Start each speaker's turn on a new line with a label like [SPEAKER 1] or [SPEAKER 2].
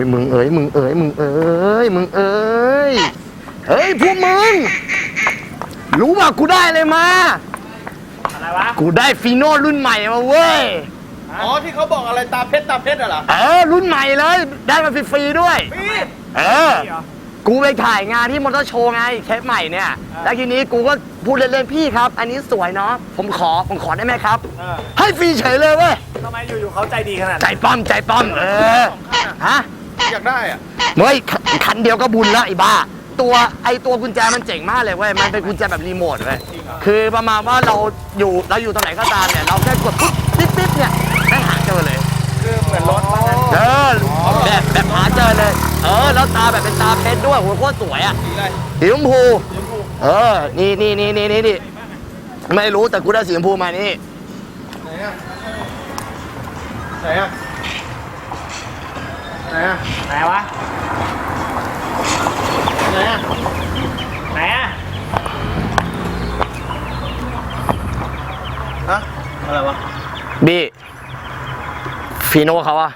[SPEAKER 1] ยมึงเอ๋ยมึงเอ๋ยมึงเอ๋ยมึงเอ๋ยเฮ้ยพวกมึง รู้ป่ะกูได้เลยมา
[SPEAKER 2] อะไรวะ
[SPEAKER 1] กูได้ฟีโน่รุ่นใหม่มาเว้ย
[SPEAKER 3] อ๋อที่เขาบอกอะไรตาเพชรตาเพชรอะเหรอ
[SPEAKER 1] เออรุ่นใหม่เลย ได้มาฟรีๆด้วย
[SPEAKER 3] พี่
[SPEAKER 1] เออกูไปถ่ายงานที่มอเตอร์โชว์ไงเทปใหม่เนี่ยแล้วทีนี้กูก็พูดเล่นๆพี่ครับ อันนี้สวยเนาะ ผมขอ ผมขอได้ไหมครับ
[SPEAKER 2] เออ
[SPEAKER 1] ให้ฟรีเฉยเลยเว้ย
[SPEAKER 2] ทำไมอยู่ๆเขาใจดีขนาด
[SPEAKER 1] ใจ
[SPEAKER 2] นั้น
[SPEAKER 1] ป้อมใจป้อม เออ ฮะ
[SPEAKER 3] อยากได้อะ
[SPEAKER 1] เฮ้ยคันคันเดียวก็บุญแล้วไอ้บ้า ตัวไอ้ตัวกุญแจมันเจ๋งมากเลยเว้ยมันเป็นกุญแจแบบรีโมทเว้ยคือประมาณว่าเราอยู่เราอยู่ตรงไหนก็ตามเนี่ยเราแค่กดปุ๊บปิ๊บปิ๊บเนี่ยได้หาเจอเลย
[SPEAKER 3] คือเหมือนรถว่างั้น
[SPEAKER 1] เออแบบแบบหาเจอเลย เออ แล้วตาแบบเป็นตาเพชรด้วยโหโคตรสวยอะ
[SPEAKER 3] สีอะไร
[SPEAKER 1] สีชมพูเออนี่นี่นี่นี่นี่นี่ไม่รู้แต่กูได้สีชมพูมานี่
[SPEAKER 3] ไหนอะไหนอะ ไหนอะ
[SPEAKER 2] ไหนวะ
[SPEAKER 3] ไหนอะ
[SPEAKER 2] ไหนอะ
[SPEAKER 3] ฮะอะไรวะ
[SPEAKER 1] บีฟีโน่เขาอะ